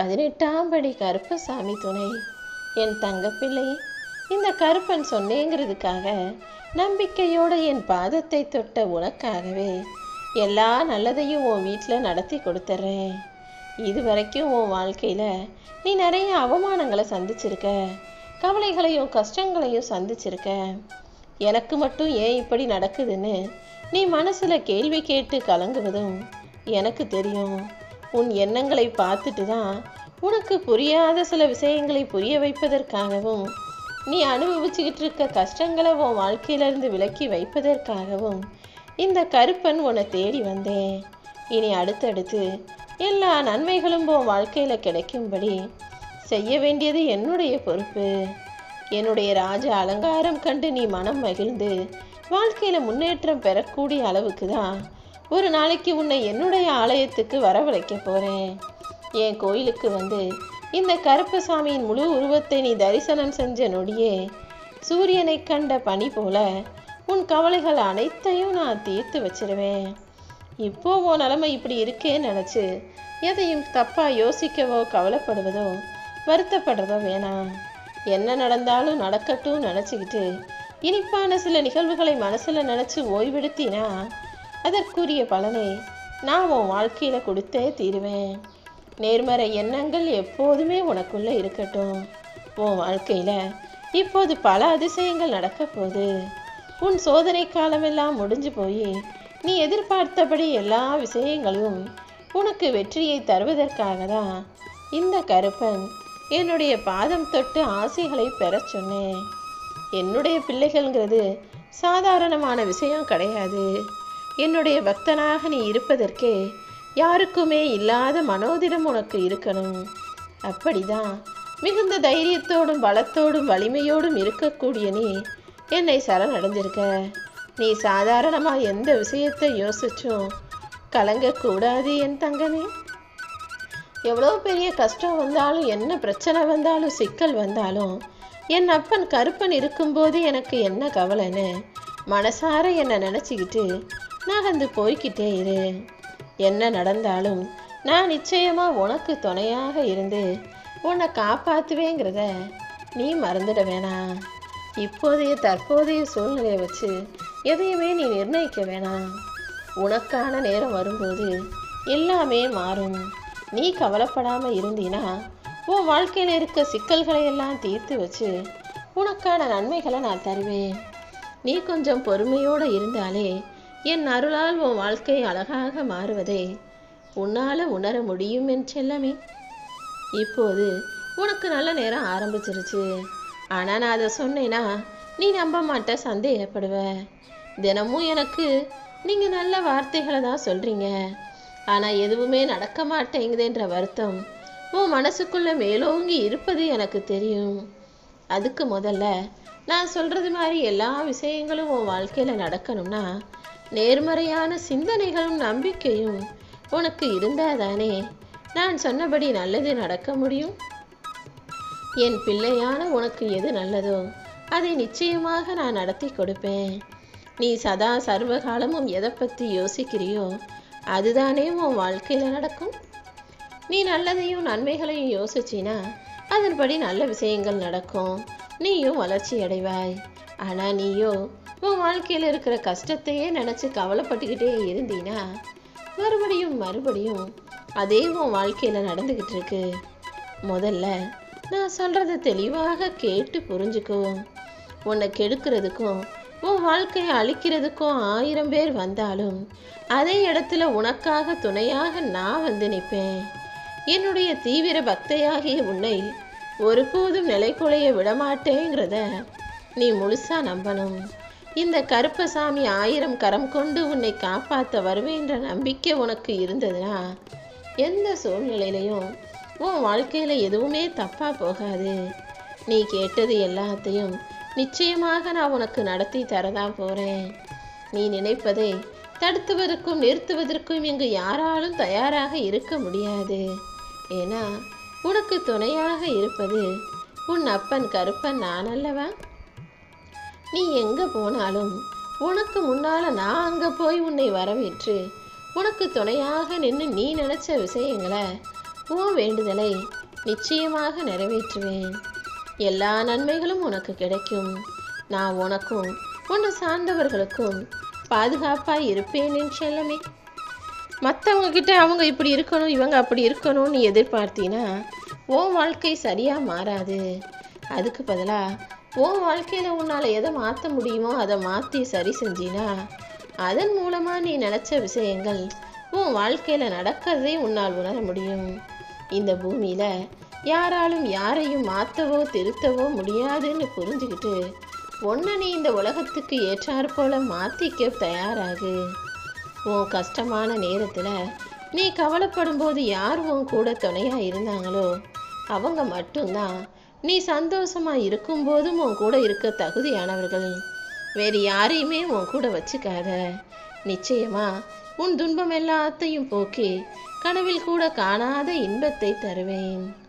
பதினெட்டாம் படி கருப்பசாமி துணை. என் தங்கப்பிள்ளை இந்த கருப்பன் சொன்னேங்கிறதுக்காக நம்பிக்கையோட என் பாதத்தை தொட்ட உனக்காகவே எல்லா நல்லதையும் உன் வீட்டில் நடத்தி கொடுத்துட்றேன் இது வரைக்கும் உன் வாழ்க்கையில் நீ நிறைய அவமானங்களை சந்திச்சிருக்க கவலைகளையும் கஷ்டங்களையும் சந்திச்சிருக்க. எனக்கு மட்டும் ஏன் இப்படி நடக்குதுன்னு நீ மனசில் கேள்வி கேட்டு கலங்குவதும் எனக்கு தெரியும். உன் எண்ணங்களை பார்த்துட்டு தான் உனக்கு புரியாத சில விஷயங்களை புரிய வைப்பதற்காகவும் நீ அனுபவிச்சுக்கிட்டு இருக்க கஷ்டங்களை உன் வாழ்க்கையிலிருந்து விலக்கி வைப்பதற்காகவும் இந்த கருப்பன் உன்னை தேடி வந்தேன். இனி அடுத்தடுத்து எல்லா நன்மைகளும் உன் வாழ்க்கையில் கிடைக்கும்படி செய்ய வேண்டியது என்னுடைய பொறுப்பு. என்னுடைய ராஜ அலங்காரம் கண்டு நீ மனம் மகிழ்ந்து வாழ்க்கையில் முன்னேற்றம் பெறக்கூடிய அளவுக்கு தான் ஒரு நாளைக்கு உன்னை என்னுடைய ஆலயத்துக்கு வரவழைக்க போகிறேன் என் கோயிலுக்கு வந்து இந்த கருப்பசாமியின் முழு உருவத்தை நீ தரிசனம் செஞ்ச நொடியே சூரியனை கண்ட பனி போல உன் கவலைகள் அனைத்தையும் நான் தீர்த்து வச்சிருவேன். இப்போ உன் நிலைமை இப்படி இருக்கேன்னு நினச்சி எதையும் தப்பாக யோசிக்கவோ கவலைப்படுவதோ வருத்தப்படுறதோ வேணாம். என்ன நடந்தாலும் நடக்கட்டும் நினச்சிக்கிட்டு இனிப்பான சில நிகழ்வுகளை மனசில் நினச்சி ஓய்வெடுத்தினா அதற்குரிய பலனை நான் உன் வாழ்க்கையில் கொடுத்தே தீருவேன். நேர்மறை எண்ணங்கள் எப்போதுமே உனக்குள்ளே இருக்கட்டும். உன் வாழ்க்கையில் இப்போது பல அதிசயங்கள் நடக்க போகுது. உன் சோதனை காலமெல்லாம் முடிஞ்சு போய் நீ எதிர்பார்த்தபடி எல்லா விஷயங்களும் உனக்கு வெற்றியை தருவதற்காக தான் இந்த கருப்பன் என்னுடைய பாதம் தொட்டு ஆசைகளை பெறச் சொன்னேன். என்னுடைய பிள்ளைகள்ங்கிறது சாதாரணமான விஷயம் கிடையாது. என்னுடைய பக்தனாக நீ இருப்பதற்கே யாருக்குமே இல்லாத மனோதிடம் உனக்கு இருக்கணும். அப்படிதான் மிகுந்த தைரியத்தோடும் பலத்தோடும் வலிமையோடும் இருக்கக்கூடிய நீ என்னை சரணடைஞ்சிருக்க. நீ சாதாரணமாக எந்த விஷயத்தை யோசிச்சும் கலங்கக்கூடாது என் தங்கமே. எவ்வளோ பெரிய கஷ்டம் வந்தாலும் என்ன பிரச்சனை வந்தாலும் சிக்கல் வந்தாலும் என் அப்பன் கருப்பன் இருக்கும்போது எனக்கு என்ன கவலைன்னு மனசார என்னை நினச்சிக்கிட்டு நகர்ந்து போய்க்கிட்டே இரு. என்ன நடந்தாலும் நான் நிச்சயமாக உனக்கு துணையாக இருந்து உன்னை காப்பாற்றுவேங்கிறத நீ மறந்துட வேணாம் இப்போதைய தற்போதைய சூழ்நிலையை வச்சு எதையுமே நீ நிர்ணயிக்க வேணாம் உனக்கான நேரம் வரும்போது எல்லாமே மாறும். நீ கவலைப்படாமல் இருந்தீனா உன் வாழ்க்கையில் இருக்க சிக்கல்களை எல்லாம் தீர்த்து வச்சு உனக்கான நன்மைகளை நான் தருவேன். நீ கொஞ்சம் பொறுமையோடு இருந்தாலே என் அருளால் உன் வாழ்க்கை அழகாக மாறுவதை. உன்னால் உணர முடியும் என் செல்லமே இப்போது உனக்கு நல்ல நேரம் ஆரம்பிச்சிருச்சு. ஆனால் நான் அதை சொன்னேன்னா நீ நம்ப மாட்ட சந்தேகப்படுவ. தினமும் எனக்கு நீங்கள் நல்ல வார்த்தைகளை தான் சொல்கிறீங்க ஆனால் எதுவுமே நடக்க மாட்டேங்குதுன்ற வருத்தம் உன் மனசுக்குள்ளே மேலோங்கி இருப்பது எனக்கு தெரியும். அதுக்கு முதல்ல நான் சொல்கிறது மாதிரி எல்லா விஷயங்களும் உன் வாழ்க்கையில் நடக்கணும்னா நேர்மறையான சிந்தனைகளும் நம்பிக்கையும் உனக்கு இருந்தால் தானே நான் சொன்னபடி நல்லது நடக்க முடியும். என் பிள்ளையான உனக்கு எது நல்லதோ அதை நிச்சயமாக நான் நடத்தி கொடுப்பேன். நீ சதா சர்வகாலமும் எதை பற்றி யோசிக்கிறியோ அதுதானே உன் வாழ்க்கையில் நடக்கும். நீ நல்லதையும் நன்மைகளையும் யோசிச்சினா அதன்படி நல்ல விஷயங்கள் நடக்கும். நீயும் வளர்ச்சி அடைவாய் ஆனால் நீயோ உன் வாழ்க்கையில் இருக்கிற கஷ்டத்தையே நினச்சி கவலைப்பட்டுக்கிட்டே இருந்தீனா மறுபடியும் மறுபடியும் அதே உன் வாழ்க்கையில் நடந்துக்கிட்டு இருக்கு. முதல்ல நான் சொல்கிறத தெளிவாக கேட்டு புரிஞ்சுக்கோ. உன்னை கெடுக்கிறதுக்கும் உன் வாழ்க்கையை அழிக்கிறதுக்கும் ஆயிரம் பேர் வந்தாலும் அதே இடத்துல உனக்காக துணையாக நான் வந்து நிற்பேன். என்னுடைய தீவிர பக்தையாகிய உன்னை ஒருபோதும் நிலைக்குலைய விடமாட்டேங்கிறத நீ முழுசாக நம்பணும். இந்த கருப்பசாமி ஆயிரம் கரம் கொண்டு உன்னை காப்பாற்ற வருவேன்ற நம்பிக்கை உனக்கு இருந்ததுன்னா எந்த சூழ்நிலையிலையும் உன் வாழ்க்கையில் எதுவுமே தப்பாக போகாது. நீ கேட்டது எல்லாத்தையும் நிச்சயமாக நான் உனக்கு நடத்தி தரதான் போகிறேன் நீ நினைப்பதை தடுத்துவதற்கும் நிறுத்துவதற்கும் இங்கு யாராலும் தயாராக இருக்க முடியாது. ஏன்னா உனக்கு துணையாக இருப்பது உன் அப்பன் கருப்பன் நான் அல்லவா நீ எங்கே போனாலும் உனக்கு முன்னால் நான் அங்கே போய் உன்னை வரவேற்று உனக்கு துணையாக நின்று நீ நினச்ச விஷயங்களை உன் வேண்டுதலை நிச்சயமாக நிறைவேற்றுவேன். எல்லா நன்மைகளும் உனக்கு கிடைக்கும். நான் உனக்கும் உன்னை சார்ந்தவர்களுக்கும் பாதுகாப்பாக இருப்பேன் என் செல்லமே. மற்றவங்க கிட்ட அவங்க இப்படி இருக்கணும் இவங்க அப்படி இருக்கணும்னு எதிர்பார்த்தீங்கன்னா உன் வாழ்க்கை சரியாக மாறாது. அதுக்கு பதிலாக உன் வாழ்க்கையில் உன்னால் எதை மாற்ற முடியுமோ அதை மாற்றி சரி செஞ்சினா அதன் மூலமாக நீ நினச்ச விஷயங்கள் உன் வாழ்க்கையில் நடக்கிறதே உன்னால் உணர முடியும். இந்த பூமியில் யாராலும் யாரையும் மாற்றவோ திருத்தவோ முடியாதுன்னு புரிஞ்சுக்கிட்டு ஒன்று நீ இந்த உலகத்துக்கு ஏற்றாற்போல் மாற்றிக்க தயாராகு. உன் கஷ்டமான நேரத்தில் நீ கவலைப்படும் போது யார் உன் கூட துணையாக இருந்தாங்களோ அவங்க மட்டும்தான் நீ சந்தோஷமா இருக்கும்போதும் உன் கூட இருக்க தகுதியானவர்கள். வேறு யாரையுமே உன் கூட வச்சுக்காத. நிச்சயமா உன் துன்பம் எல்லாத்தையும் போக்கி கனவில் கூட காணாத இன்பத்தை தருவேன்.